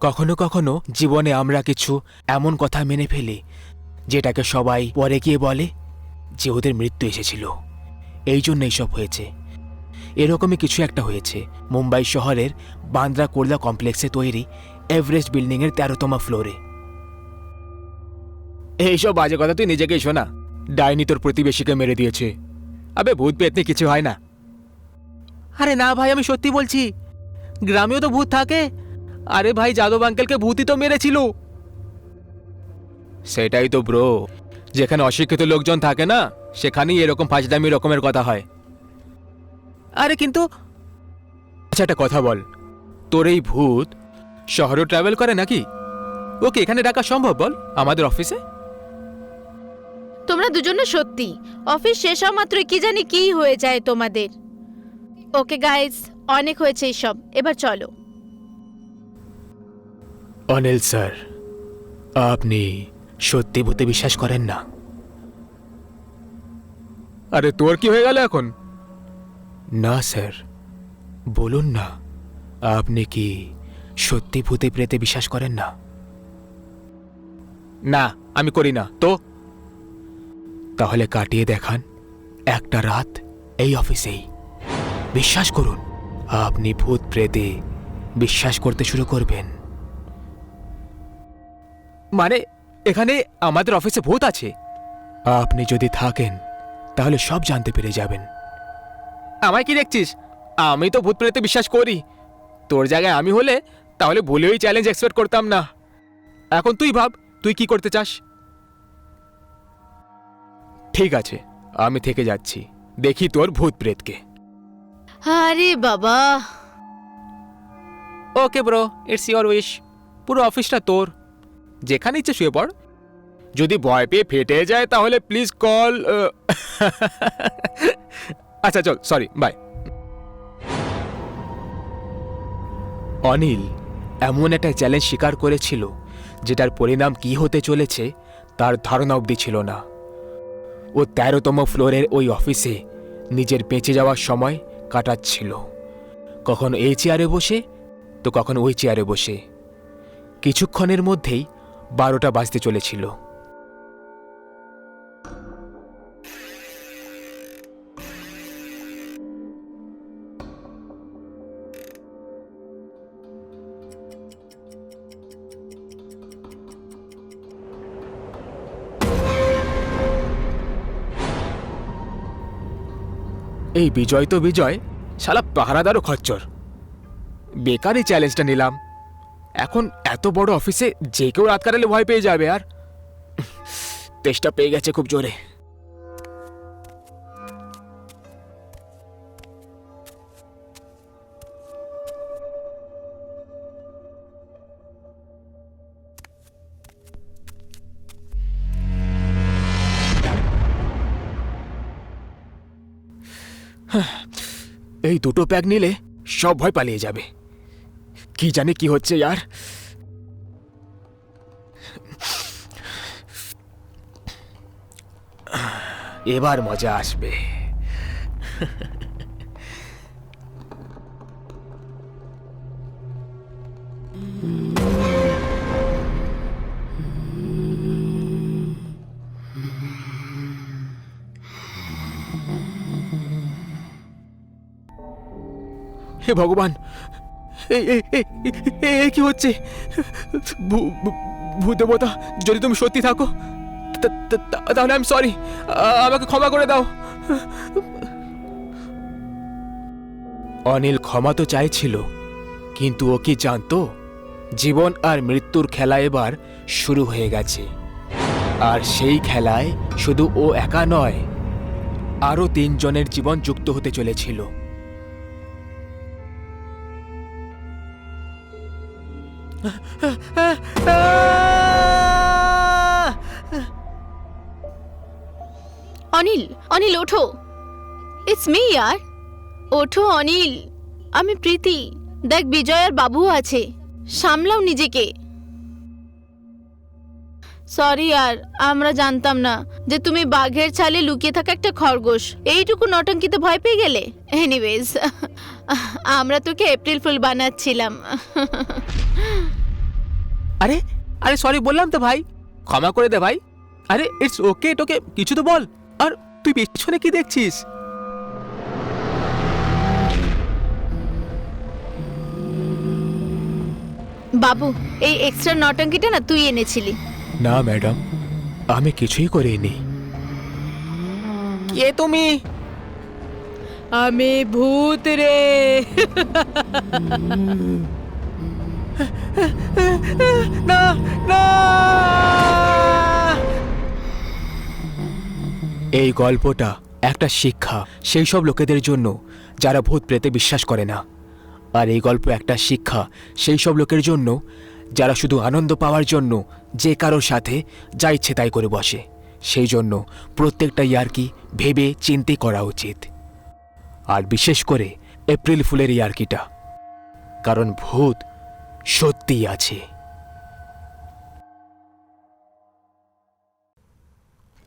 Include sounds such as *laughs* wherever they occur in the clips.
কখনো কখনো জীবনে আমরা কিছু এমন কথা মেনে ফেলি, যেটাকে সবাই পরে গিয়ে বলে যে ওদের মৃত্যু এসেছিল। এই জন্য এইসব হয়েছে। এরকমই কিছু একটা হয়েছে। মুম্বাই শহরের বান্দ্রা কোরলা কমপ্লেক্সে তৈরি এভারেস্ট বিল্ডিংয়ের তেরোতম ফ্লোরে। এইসব বাজে কথা তুই নিজেকেই শোনা। ডাইনি তোর প্রতিবেশীকে মেরে দিয়েছে। আবে ভূত পেতনি, কিছু হয় না। আরে না ভাই, আমি সত্যি বলছি, গ্রামেও তো ভূত থাকে আরে ভাই যাদব আঙ্কেলকে ভূতই তো মেরেছিল। সেটাই তো ব্রো যেখানে অশিক্ষিত লোকজন থাকে না সেখানেই এরকম ফাঁসদামি রকমের কথা হয়। আরে কিন্তু আচ্ছা একটা কথা বল। তোর এই ভূত শহরেও ট্রাভেল করে নাকি? ওকে এখানে ডাকা সম্ভব বল আমাদের অফিসে তোমরা দুজনে সত্যি অফিস শেষ হওয়া মাত্রই কি জানি কি হয়ে যায় তোমাদের। ওকে গাইস অনেক হয়েছে এইসব। এবার চলো। অনিল স্যার আপনি সত্যি ভূতে বিশ্বাস করেন না? আরে তোর কি হয়ে গেল এখন? না স্যার বলুন না আপনি কি সত্যি ভূতে প্রেতে বিশ্বাস করেন না? না আমি করি না। তো? তাহলে কাটিয়ে দেখান একটা রাত এই অফিসেই। বিশ্বাস করুন আপনি ভূত প্রেতে বিশ্বাস করতে শুরু করবেন। মানে এখানে আমাদের অফিসে ভূত আছে। আপনি যদি থাকেন তাহলে সব জানতে পেরে যাবেন। আমায় কি দেখছিস? আমি তো ভূত প্রেতে বিশ্বাস করি। তোর জায়গায় আমি হলে তাহলে ভুলেও এই চ্যালেঞ্জ এক্সপেক্ট করতাম না। এখন তুই ভাব তুই কি করতে চাস? ঠিক আছে আমি থেকে যাচ্ছি। দেখি তোর ভূত প্রেতকে আরে বাবা। Okay bro it's your wish. পুরো অফিসটা তোর। যেখানে ইচ্ছে শুয়ে পড়। যদি ভয় পেয়ে ফেটে যায়, তাহলে প্লিজ কল *laughs* আচ্ছা চল সরি বাই অনিল এমন একটা চ্যালেঞ্জ স্বীকার করেছিল, যেটার পরিণাম কি হতে চলেছে, তার ধারণা অবধি ছিল না। ও তেরোতম ফ্লোরের ওই অফিসে নিজের বেঁচে যাওয়ার সময় কাটাচ্ছিল। কখনো এই চেয়ারে বসে, তো কখনো ওই চেয়ারে বসে। কিছুক্ষণের মধ্যেই বারোটা বাজতে চলেছিল। এই বিজয় তো বিজয় শালা পাহারাদারও খচ্চর। বেকারই চ্যালেঞ্জটা নিলাম। এখন এত বড় অফিসে যে কেউ রাত কাটালে ভয় পেয়ে যাবে আর? তেষ্টা পেয়ে গেছে খুব জোরে। এই দুটো প্যাক নিলে সব ভয় পালিয়ে যাবে। কি জানি কি হচ্ছে यार। এবার মজা আসবে হে ভগবান কি হচ্ছে? যদি তুমি সত্যি থাকো তাহলে আমি সরি আমাকে ক্ষমা করে দাও। অনিল ক্ষমা তো চাইছিল, কিন্তু ও কি জানতো? জীবন আর মৃত্যুর খেলা এবার শুরু হয়ে গেছে। আর সেই খেলায় শুধু ও একা নয়, আরও তিনজনের জীবন যুক্ত হতে চলেছিল। অনিল অনিল, ওঠো। ইটস মি ইয়ার ওঠো, অনিল। আমি প্রীতি। দেখ, বিজয় আর বাবু আছে। সামলাও নিজেকে। সরি আর আমরা জানতাম না যে তুমি বাঘের ছালে লুকিয়ে থাকা একটা খরগোশ। এইটুকু নটঙ্কিতে ভয় পেয়ে গেলে? এনিওয়েজ আমরা তোকে এপ্রিল ফুল বানাচ্ছিলাম। আরে আরে সরি বললাম তো ভাই। ক্ষমা করে দে ভাই। আরে ইটস ওকে টোকে কিছু তো বল। আর তুই পেছনে কি দেখছিস? বাবু এই এক্সট্রা নটঙ্কিটা না তুই এনেছিলি। না ম্যাডাম আমি কিছুই করিনি। কে তুমি? আমি ভূত রে। *laughs* না না। এই গল্পটা একটা শিক্ষা সেই সব লোকেদের জন্য যারা ভূত প্রেতে বিশ্বাস করে না। আর এই গল্প একটা শিক্ষা সেই সব লোকের জন্য যারা শুধু আনন্দ পাওয়ার জন্য যে কারোর সাথে যা ইচ্ছে তাই করে বসে। সেই জন্য প্রত্যেকটা ইয়ার্কি ভেবে চিন্তে করা উচিত। আর বিশেষ করে এপ্রিল ফুলের ইয়ার্কিটা। কারণ ভূত সত্যিই আছে।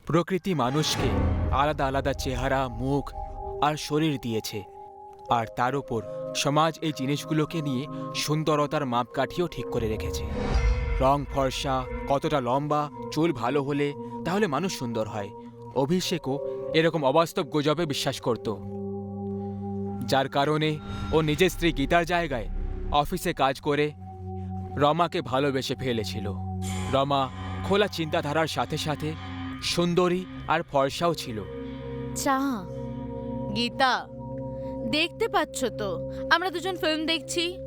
প্রকৃতি মানুষকে আলাদা আলাদা চেহারা, মুখ আর শরীর দিয়েছে। আর তার উপর সমাজ এই জিনিসগুলোকে নিয়ে সুন্দরতার মাপকাঠিও ঠিক করে রেখেছে। রং ফর্সা, কতটা লম্বা, চুল ভালো হলে তাহলে মানুষ সুন্দর হয়। অভিষেকও এরকম অবাস্তব গুজবে বিশ্বাস করত। যার কারণে ও নিজের স্ত্রী গীতার জায়গায় অফিসে কাজ করে রমাকে ভালোবেসে ফেলেছিল। রমা খোলা চিন্তাধারার সাথে সাথে সুন্দরী আর ফর্সাও ছিল। চা। গীতা দেখতে পাচ্ছ তো আমরা দুজন ফিল্ম দেখছি।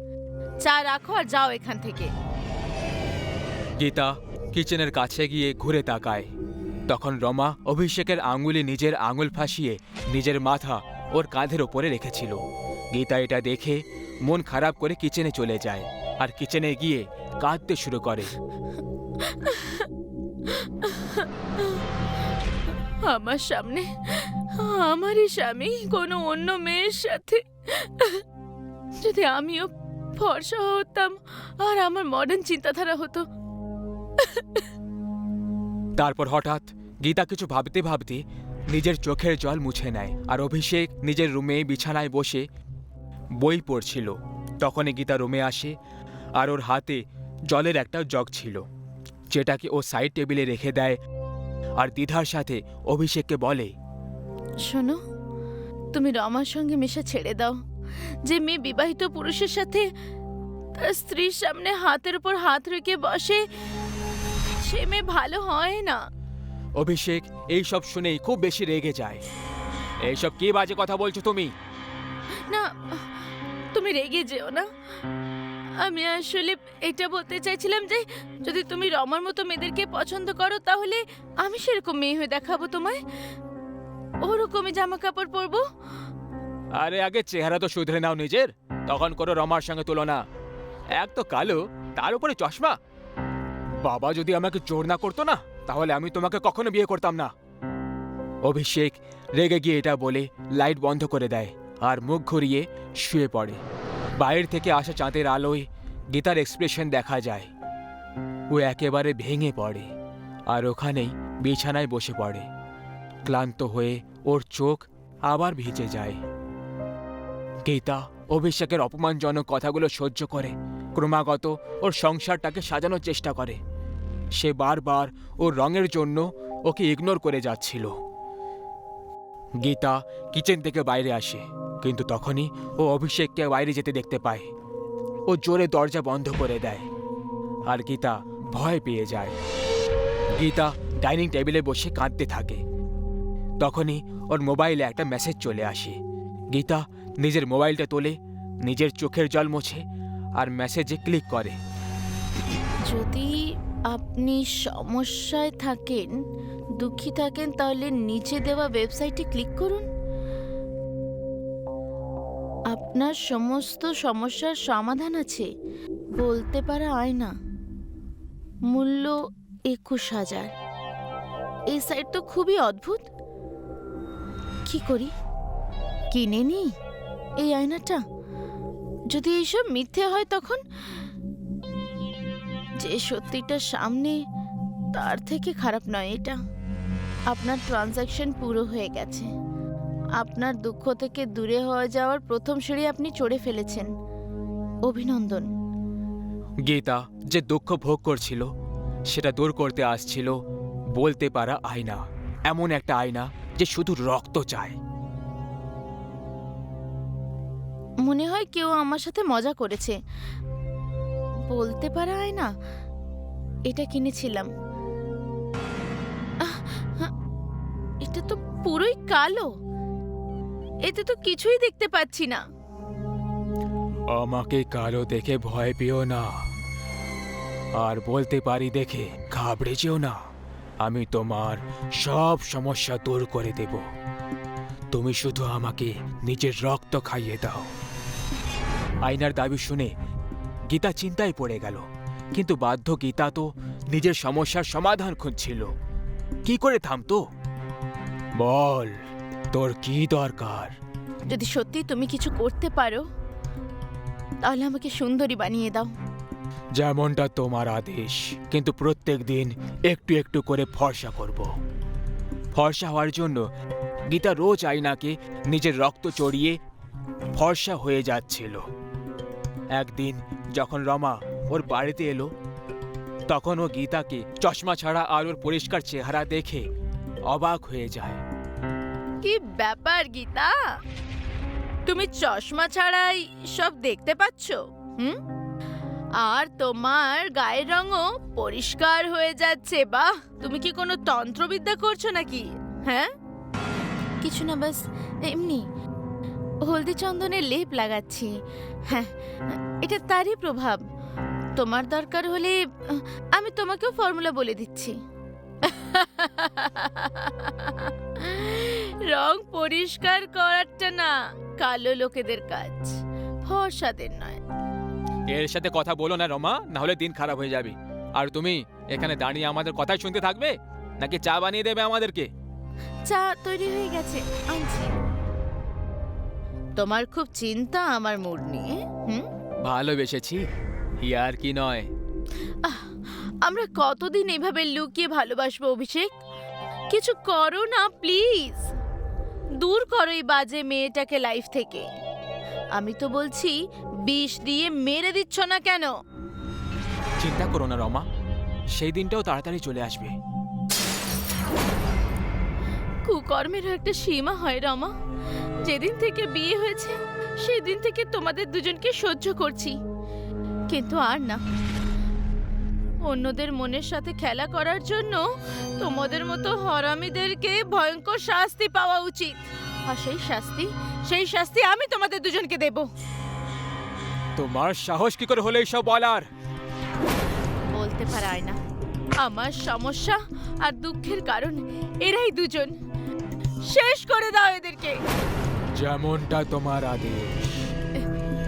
চা রাখো আর যাও এখান থেকে। গীতা কিচেনের কাছে গিয়ে ঘুরে তাকায়। তখন রমা অভিষেকের আঙুলে নিজের আঙুল ফাঁসিয়ে নিজের মাথা ওর কাঁধের ওপরে রেখেছিল। গীতা এটা দেখে মন খারাপ করে কিচেনে চলে যায়। আর কিচেনে গিয়ে কাঁদতে শুরু করে। আমার সামনে আমারই স্বামী কোনো অন্য মেয়ের সাথে। যদি আমিও ফর্সা হতাম আর আমার মডার্ন চিন্তাধারা হতো। তারপর হঠাৎ গীতা কিছু ভাবতে ভাবতে নিজের চোখের জল মুছে নেয় আর অভিষেক নিজের রুমে বিছানায় বসে বই পড়ছিল। তখনই গীতা রুমে আসে আর ওর হাতে জলের একটা জগ ছিল যেটাকে ও সাইড টেবিলে রেখে দেয় আর দ্বিধার সাথে অভিষেককে বলে শোনো তুমি রমার সঙ্গে মেশা ছেড়ে দাও। যে মেয়ে বিবাহিত পুরুষের সাথে তার স্ত্রীর সামনে হাতের উপর হাত রেখে বসে সে মেয়ে ভালো হয় না। অভিষেক এই সব শুনেই খুব বেশি রেগে যায়। এইসব কি বাজে কথা বলছো তুমি? না তুমি রেগে যেও না। আমি আসলে এটা বলতে চাইছিলাম যে, যদি তুমি রমার মতো মেয়েদেরকে পছন্দ করো, তাহলে আমি সেরকম মেয়ে হয়ে দেখাবো তোমায়। ওরকমই জামা কাপড় পরবো। আরে, আগে চেহারা তো শুধরে নাও নিজের। তখন করো রমার সঙ্গে তুলনা। এক তো কালো, তার উপরে চশমা। বাবা যদি আমাকে জোর না করতো না, তাহলে আমি তোমাকে কখনো বিয়ে করতাম না। অভিষেক রেগে গিয়ে এটা বলে, লাইট বন্ধ করে দেয়, আর মুখ ঘুরিয়ে শুয়ে পড়ে। বাইরে থেকে আসা চাঁদের আলোয় গীতার এক্সপ্রেশন দেখা যায়। ও একেবারে ভেঙে পড়ে আর ওখানেই বিছানায় বসে পড়ে। ক্লান্ত হয়ে ওর চোখ আবার ভিজে যায়। গীতা অভিষেকের অপমানজনক কথাগুলো সহ্য করে। ক্রমাগত ওর সংসারটাকে সাজানোর চেষ্টা করে। সে বারবার ওর রঙের জন্য ওকে ইগনোর করে যাচ্ছিল। গীতা কিচেন থেকে বাইরে আসে। কিন্তু তখনই ও অভিষেককে বাইরে যেতে দেখতে পায়। ও জোরে দরজা বন্ধ করে দেয় আর গীতা ভয় পেয়ে যায়। গীতা ডাইনিং টেবিলে বসে কাঁদতে থাকে। তখনই ওর মোবাইলে একটা মেসেজ চলে আসে। গীতা নিজের মোবাইলটা তোলে, নিজের চোখের জল মোছে আর মেসেজে ক্লিক করে। যদি আপনি সমস্যায় থাকেন, দুঃখী থাকেন, তাহলে নিচে দেওয়া ওয়েবসাইটে ক্লিক করুন। আপনার সমস্ত সমস্যার সমাধান আছে। বলতে পারা আয়না। মূল্য একুশ হাজার। এই সাইট তো খুবই অদ্ভুত। কি করি? কিনে নি এই আয়নাটা? যদি এইসব মিথ্যে হয় তখন? যে সত্যিটা সামনে, তার থেকে খারাপ নয় এটা। আপনার ট্রানজ্যাকশন পুরো হয়ে গেছে। আপনার দুঃখ থেকে দূরে হয়ে যাওয়ার প্রথম সিঁড়ি আপনি চড়ে ফেলেছেন। অভিনন্দন। গীতা যে দুঃখ ভোগ করছিল সেটা দূর করতে আসছিল বলতে পারা আয়না এমন একটা আয়না যে শুধু রক্ত চায়। মনে হয় কেউ আমার সাথে মজা করেছে। বলতে পারা হয় না এটা কিনেছিলাম। হ্যাঁ, এটা তো পুরোই কালো। এতে তো কিছুই দেখতে পাচ্ছি না। আমাকে কালো দেখে ভয় পেও না। আর বলতে পারি দেখে ঘাবড়ে যেও না। আমি তোমার সব সমস্যা দূর করে দেব। তুমি শুধু আমাকে নিজের রক্ত খাইয়ে দাও। আয়নার দাবি শুনে গীতা চিন্তায় পড়ে গেল। কিন্তু বাধ্য গীতা তো নিজের সমস্যার সমাধান খুঁজছিল। কি করে থামতো? বল। তোর কি দরকার? যদি সত্যি তুমি কিছু করতে পারো তাহলে আমাকে সুন্দরী বানিয়ে দাও। যেমনটা তোমার আদেশ কিন্তু প্রত্যেক দিন একটু একটু করে ফর্সা করব। ফর্সা হওয়ার জন্য গীতা রোজ আয়নাকে নিজের রক্ত চড়িয়ে ফর্সা হয়ে যাচ্ছিল। একদিন যখন রমা ওর বাড়িতে এলো তখন ও গীতাকে চশমা ছাড়া আর ওর পরিষ্কার চেহারা দেখে অবাক হয়ে যায়। কি ব্যাপার, গীতা? তুমি চশমা ছাড়াই সব দেখতে পাচ্ছ? হুম? আর তোমার গায়ের রঙও পরিষ্কার হয়ে যাচ্ছে, বাহ! তুমি কি কোনো তন্ত্রবিদ্যা করছ নাকি? হ্যাঁ? কিছু না, বাস, এমনি। হলদি চন্দনের লেপ লাগাচ্ছি। হ্যাঁ এটা তারই প্রভাব। তোমার দরকার হলে, আমি তোমাকেও ফর্মুলা বলে দিচ্ছি। রং পরিষ্কার করারটা না কালো লোকেদের কাজ ফর্সাদের নয়। এর সাথে কথা বলো না রমা না হলে দিন খারাপ হয়ে যাবে। আর তুমি এখানে দাঁড়িয়ে আমাদের কথাই শুনতে থাকবে? নাকি চা বানিয়ে দেবে আমাদেরকে? চা তৈরি হয়ে গেছে আনছি। তোমার খুব চিন্তা আমার মুড নিয়ে হুম? ভালোবেসেছি ইয়ার কি নয়। আমরা কতদিন এভাবে লুকিয়ে ভালোবাসবো অভিষেক? কিছু করো না প্লিজ। দূর করো এই বাজে মেয়েটাকে লাইফ থেকে। আমি তো বলছি বিষ দিয়ে মেরে দিচ্ছ না কেন? চিন্তা করো না রমা। সেই দিনটাও তাড়াতাড়ি চলে আসবে। কুকর্মেরও একটা সীমা হয় রমা। যেদিন থেকে বিয়ে হয়েছে সেদিন থেকে তোমাদের দুজনকে সহ্য করছি। কিন্তু আর না। অন্যদের মনের সাথে খেলা করার জন্য তোমাদের মতো হরামিদেরকে ভয়ঙ্কর শাস্তি পাওয়া উচিত। আর সেই শাস্তি সেই শাস্তি আমি তোমাদের দুজনকে দেব। তোমার সাহস কি করে হলো এইসব বলার? বলতে পারায় না আমার সমস্যা আর দুঃখের কারণ এরাই দুজন। শেষ করে দাও এদেরকে। যেমনটা তোমার আদেশ।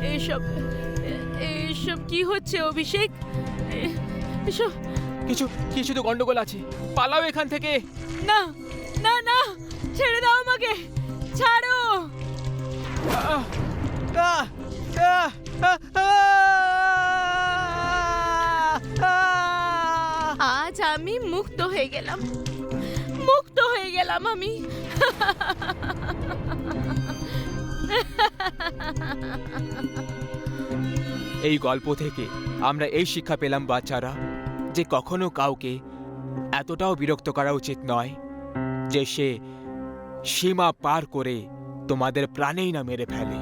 এইসব এ- এইসব কি হচ্ছে অভিষেক? এ- এসব কিছু কিছু তো গন্ডগোল আছে। পালাও এখান থেকে। না না না ছেড়ে দাও আমাকে। ছাড়ো! আজ আমি মুক্ত হয়ে গেলাম। মুক্ত হয়ে গেলাম আমি। এই গল্প থেকে আমরা এই শিক্ষা পেলাম বাচ্চারা। যে কখনো কাউকে এতটাও বিরক্ত করা উচিত নয় যে সে সীমা পার করে তোমাদের প্রাণেই না মেরে ফেলে।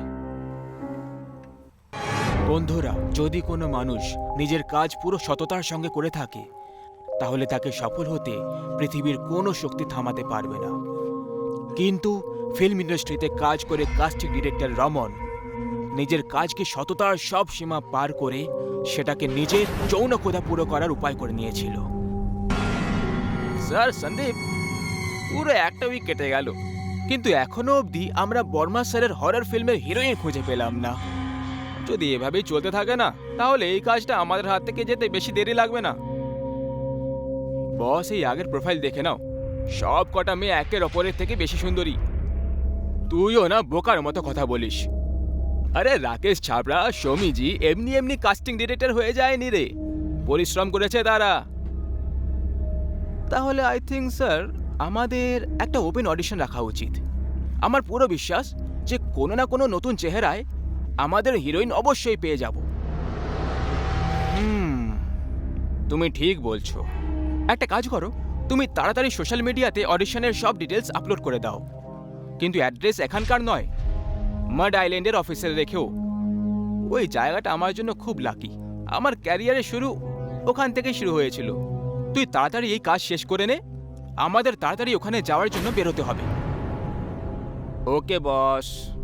বন্ধুরা, যদি কোনো মানুষ নিজের কাজ পুরো সততার সঙ্গে করে থাকে, তাহলে তাকে সফল হতে পৃথিবীর কোনো শক্তি থামাতে পারবে না। কিন্তু ফিল্ম ইন্ডাস্ট্রিতে কাজ করে কাস্টিং ডিরেক্টর রমন নিজের কাজকে সততার সব সীমা পার করে সেটাকে নিজের যৌন ক্ষুধা পুরো করার উপায় করে নিয়েছিল। স্যার, সন্দীপ, পুরো একটা উইক কেটে গেল। কিন্তু এখনও অবধি আমরা বর্মা স্যারের হরর ফিল্মের হিরোইন খুঁজে পেলাম না। যদি এভাবেই চলতে থাকে না, তাহলে এই কাজটা আমাদের হাত থেকে যেতে বেশি দেরি লাগবে না। বস, এই আগের প্রোফাইল দেখে নাও। সব কটা মেয়ে একের অপরের থেকে বেশি সুন্দরী। তুইও না বোকার মতো কথা বলিস। আরে রাকেশ ছাবড়া, সৌমিজি, এমনি এমনি কাস্টিং ডিরেক্টর হয়ে যায়নি রে। পরিশ্রম করেছে তারা। তাহলে আই থিঙ্ক স্যার আমাদের একটা ওপেন অডিশন রাখা উচিত। আমার পুরো বিশ্বাস যে কোনো না কোনো নতুন চেহারায় আমাদের হিরোইন অবশ্যই পেয়ে যাব। তুমি ঠিক বলছো। একটা কাজ করো, তুমি তাড়াতাড়ি সোশ্যাল মিডিয়াতে অডিশনের সব ডিটেলস আপলোড করে দাও। কিন্তু অ্যাড্রেস এখানকার নয়। মাড আইল্যান্ডের অফিসে রেখেও। ওই জায়গাটা আমার জন্য খুব লাকি আমার ক্যারিয়ারের শুরু ওখান থেকে শুরু হয়েছিল। তুই তাড়াতাড়ি এই কাজ শেষ করে নে। আমাদের তাড়াতাড়ি ওখানে যাওয়ার জন্য বেরোতে হবে। Okay, boss.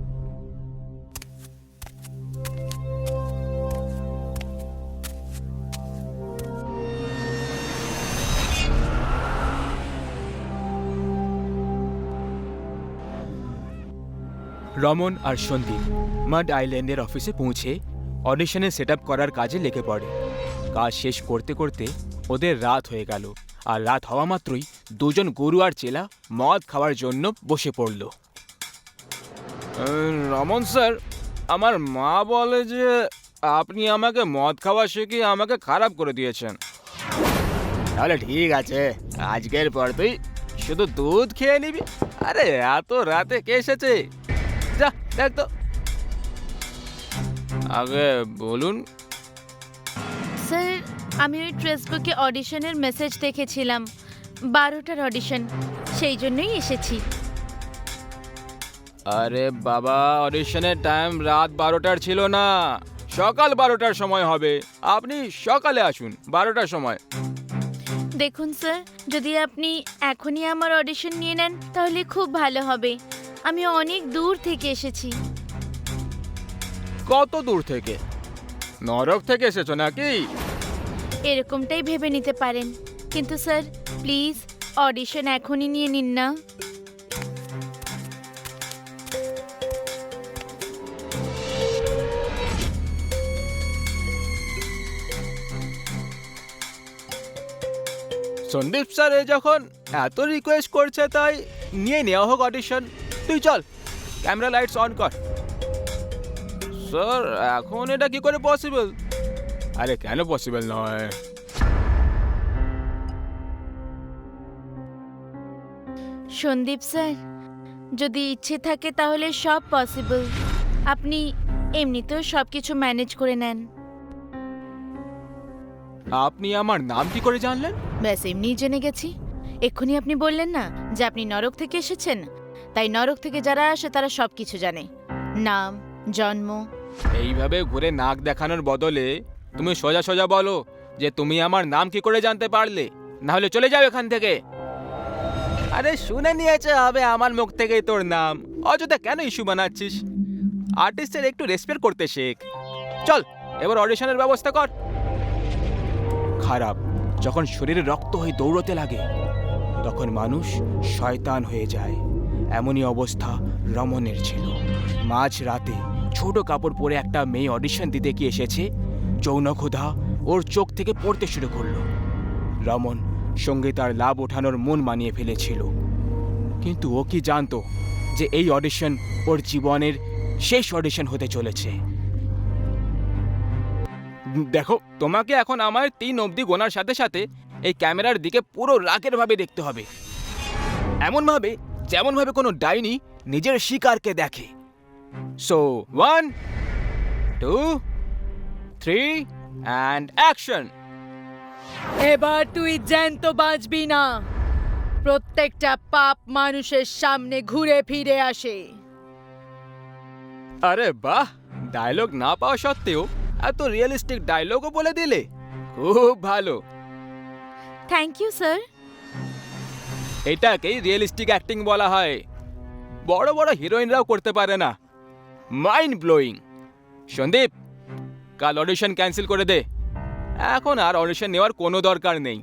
রমন আর সন্দীপ মাড আইল্যান্ডের অফিসে পৌঁছে অডিশনে সেট করার কাজে লেগে পড়ে। কাজ শেষ করতে করতে ওদের রাত হয়ে গেল আর রাত হওয়া মাত্রই দুজন গরু আর চেলা মদ খাওয়ার জন্য বসে পড়ল। রমন স্যার আমার মা বলে যে আপনি আমাকে মদ খাওয়া শিখিয়ে আমাকে খারাপ করে দিয়েছেন। তাহলে ঠিক আছে আজকের পর তুই শুধু দুধ খেয়ে নিবি। আরে এত রাতে কে এসেছে? দেখ তো আগে বলুন। স্যার আমি ওই ফেসবুকে অডিশনের মেসেজ দেখেছিলাম বারোটার অডিশন সেই জন্যই এসেছি। আরে বাবা অডিশনের টাইম রাত বারোটার ছিল না। সকাল বারোটার সময় হবে। আপনি সকালে আসুন বারোটার সময়। দেখুন স্যার যদি আপনি এখনই আমার অডিশন নিয়ে নেন তাহলে খুব ভালো হবে। আমি অনেক দূর থেকে এসেছি। কত দূর থেকে? নরক থেকে এসেছ নাকি? এরকমটাই ভেবে নিতে পারেন। কিন্তু স্যার প্লিজ অডিশন এখনই নিয়ে নিন না। সন্দীপ স্যার এ যখন এত রিকোয়েস্ট করছে তাই নিয়ে নেওয়া হোক অডিশন তুই চল। ক্যামেরা লাইটস অন কর। স্যার এখন এটা কি করে পসিবল আরে কেন পসিবল নয়? সন্দীপ স্যার যদি ইচ্ছে থাকে তাহলে সব পসিবল আপনি এমনিতেও সব কিছু ম্যানেজ করে নেন। আপনি আমার নাম কি করে জানলেন? ব্যাস এমনিই জেনে গেছি। এক্ষুনি আপনি বললেন না যে আপনি নরক থেকে এসেছেন? তাই নরক থেকে যারা আসে তারা সব কিছু জানে। নাম, জন্ম। এইভাবে ঘুরে নাক দেখানোর বদলে তুমি সোজা সোজা বলো যে তুমি আমার নাম কি করে জানতে পারলে? না হলে চলে যাও এখান থেকে। আরে শুনে নিয়েছে হবে আমার মুখ থেকেই তোর নাম। অযথা কেন ইস্যু বানাচ্ছিস? আর্টিস্টের একটু রেসপেক্ট করতে শেখ। চল, এবার অডিশনের ব্যবস্থা কর। খারাপ, যখন শরীরে রক্ত হয়ে দৌড়তে লাগে, তখন মানুষ শয়তান হয়ে যায়। এমনই অবস্থা রমনের ছিল। মাঝ রাতে ছোট কাপড় পরে একটা মেয়ে অডিশন দিতে কি এসেছে। যৌনক্ষুধা ওর চোখ থেকে পড়তে শুরু করল। রমন সঙ্গে তার লাভ ওঠানোর মন মানিয়ে ফেলেছিল। কিন্তু ও কি জানতো যে এই অডিশন ওর জীবনের শেষ অডিশন হতে চলেছে? দেখো, তোমাকে এখন আমার তিন অবধি গোনার সাথে সাথে এই ক্যামেরার দিকে পুরো রাগের ভাবে দেখতে হবে। এমনভাবে যেমনভাবে কোনো ডাইনি নিজের শিকারকে দেখে। So one two three and action এবার তুই জ্যান্ত বাঁচবি না। প্রত্যেকটা পাপ মানুষের সামনে ঘুরে ফিরে আসে। আরে বাহ! ডায়লগ না পাওয়া সত্ত্বেও এত রিয়েলিস্টিক ডায়লগও বলে দিলে। খুব ভালো। থ্যাংক ইউ স্যার এটাকেই রিয়েলিস্টিক অ্যাক্টিং বলা হয়। বড় বড় হিরোইনরাও করতে পারে না। মাইন্ড ব্লোয়িং সন্দীপ, কাল অডিশন ক্যান্সেল করে দে। এখন আর অডিশন নেওয়ার কোনো দরকার নেই।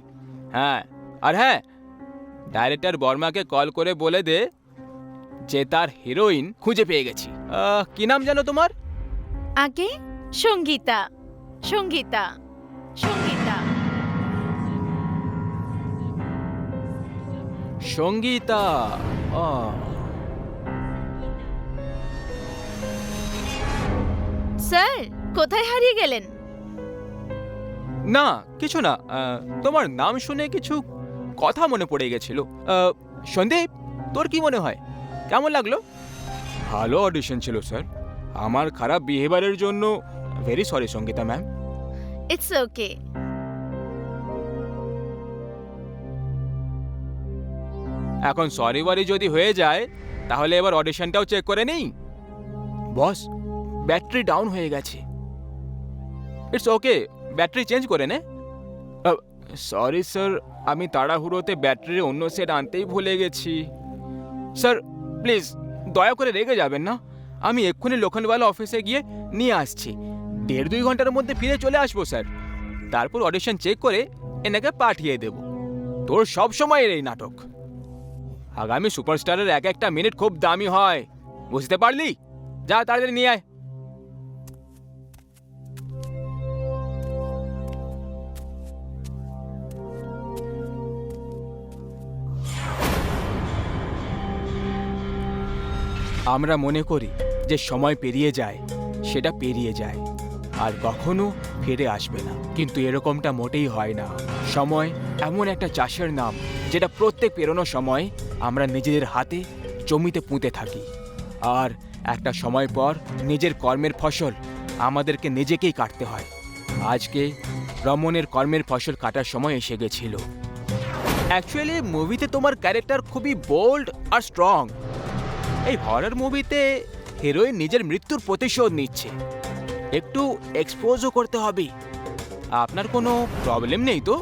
হ্যাঁ আর হ্যাঁ ডাইরেক্টর বর্মাকে কল করে বলে দে যে তার হিরোইন খুঁজে পেয়ে গেছি। কি নাম জানো তোমার? আগে সঙ্গীতা সঙ্গীতা। সঙ্গীতা স্যার কোথায় হারিয়ে গেলেন? না কিছু না আহ, তোমার নাম শুনে কিছু কথা মনে পড়ে গেছিল। আহ, সন্দীপ তোর কি মনে হয়? কেমন লাগল? ভালো অডিশন ছিল স্যার। আমার খারাপ বিহেভিয়ারের জন্য very sorry Sangeeta ma'am it's okay এখন সরি ওয়ারি যদি হয়ে যায় তাহলে এবার অডিশনটাও চেক করে নেই। বস ব্যাটারি ডাউন হয়ে গেছে। ইটস ওকে ব্যাটারি চেঞ্জ করে নে। সরি স্যার আমি তাড়াহুড়োতে ব্যাটারির অন্য সেট আনতেই ভুলে গেছি। স্যার প্লিজ দয়া করে রেগে যাবেন না। আমি এক্ষুনি লোখনওয়ালা অফিসে গিয়ে নিয়ে আসছি। দেড় দুই ঘণ্টার মধ্যে ফিরে চলে আসব স্যার তারপর অডিশন চেক করে এনাকে পাঠিয়ে দেব। তোর সব সময়ের এই নাটক। আগামী সুপারস্টারের এক একটা মিনিট খুব দামি হয়। বুঝতে পারলি? যা, তাড়াতাড়ি নিয়ে আয়। আমরা মনে করি যে সময় পেরিয়ে যায়, সেটা পেরিয়ে যায়। আর কখনো ফিরে আসবে না। কিন্তু এরকমটা মোটেই হয় না। সময় এমন একটা চাষের নাম, যেটা প্রত্যেক পেরোনোর সময় আমরা নিজেদের হাতে জমিতে পুঁতে থাকি। আর একটা সময় পর নিজের কর্মের ফসল আমাদেরকে নিজেকেই কাটতে হয়। আজকে রমনের কর্মের ফসল কাটার সময় এসে গেছিল। অ্যাকচুয়ালি মুভিতে তোমার ক্যারেক্টার খুবই বোল্ড আর স্ট্রং এই হরর মুভিতে হিরোইন নিজের মৃত্যুর প্রতিশোধ নিচ্ছে। একটু এক্সপোজও করতে হবে। আপনার কোনো প্রবলেম নেই তো?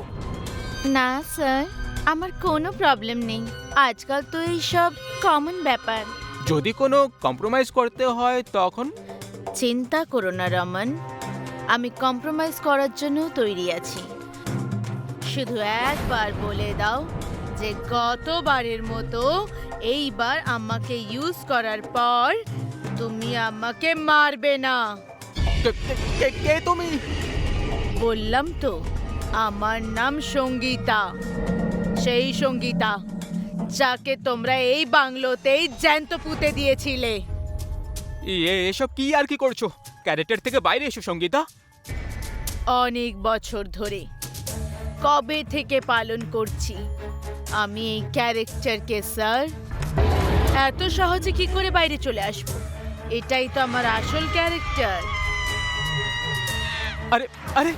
না স্যার আমার কোনো প্রবলেম নেই। আজকাল তো এইসব কমন ব্যাপার। যদি কোনো কম্প্রোমাইজ করতে হয় তখন? চিন্তা করো না রমন। আমি কম্প্রোমাইজ করার জন্য তৈরি আছি। শুধু একবার বলে দাও যে গতবারের মতো এইবার আমাকে ইউজ করার পর তুমি আমাকে মারবে না। কে- তুমি? বললাম তো আমার নাম সঙ্গীতা। সেই সঙ্গীতা যাকে তোমরা এই বাংলোতেই জ্যান্ত পুঁতে দিয়েছিলে। এ এসব কি আর কি করছ? ক্যারেক্টার থেকে বাইরে এসো সঙ্গীতা। অনেক বছর ধরে কবে থেকে পালন করছি? আমি এই ক্যারেক্টারকে স্যার। এত সহজে কি করে বাইরে চলে আসব? এটাই তো আমার আসল ক্যারেক্টার। আরে আরে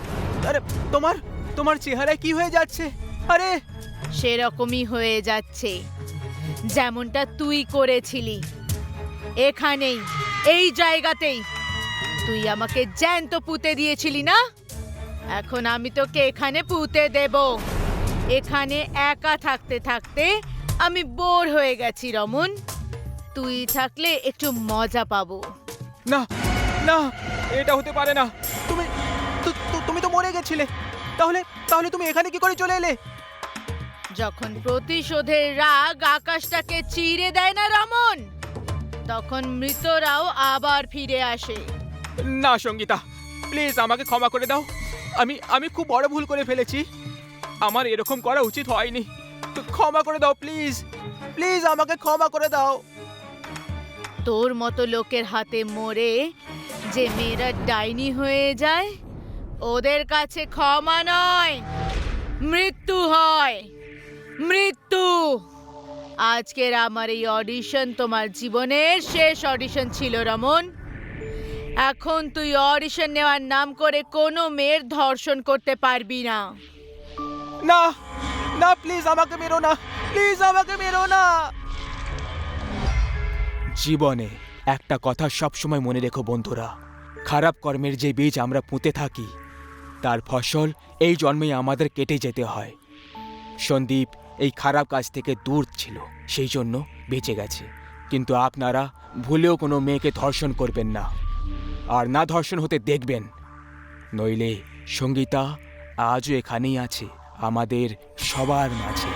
আরে তোমার তোমার চেহারায় কি হয়ে যাচ্ছে? আরে! সেরকমই হয়ে যাচ্ছে। যেমনটা তুই করেছিলি। এখানেই এই জায়গাতেই। তুই আমাকে জ্যান্ত পুঁতে দিয়েছিলি না? এখন আমি তোকে এখানে পুঁতে দেব। এখানে একা থাকতে থাকতে আমি বোর হয়ে গেছি রমন। তুই থাকলে একটু মজা পাবো। না না এটা হতে পারে না। তুমি তুমি তো মরে গেছিলে। তাহলে তাহলে তুমি এখানে কি করে চলে এলে? যখন প্রতিশোধের রাগ আকাশটাকে চিরে দেয় না রমন তখন মৃতরাও আবার ফিরে আসে। না সঙ্গীতা প্লিজ আমাকে ক্ষমা করে দাও। আমি আমি খুব বড় ভুল করে ফেলেছি। আমার এরকম করা উচিত হয়নি। তো ক্ষমা করে দাও প্লিজ। প্লিজ আমাকে ক্ষমা করে দাও। তোর মতো লোকের হাতে মরে যে মেয়েরা ডাইনি হয়ে যায় ওদের কাছে ক্ষমা নয়। মৃত্যু হয়। মৃত্যু। আজকের আমার এই অডিশন তোমার জীবনের শেষ অডিশন ছিল, রমন। এখন তুই অডিশন নেওয়ার নাম করে কোনো মেয়ের ধর্ষণ করতে পারবি না। না না প্লিজ আমাকে মেরো না। প্লিজ আমাকে মেরো না। জীবনে একটা কথা সবসময় মনে রেখো বন্ধুরা। খারাপ কর্মের যে বীজ আমরা পুঁতে থাকি তার ফসল এই জন্মেই আমাদের কেটে যেতে হয়। সন্দীপ এই খারাপ কাজ থেকে দূর ছিল, সেই জন্য বেঁচে গেছে। কিন্তু আপনারা ভুলেও কোনো মেয়েকে ধর্ষণ করবেন না। আর না ধর্ষণ হতে দেখবেন। নইলে সঙ্গীতা আজও এখানেই আছে, আমাদের সবার মাঝে।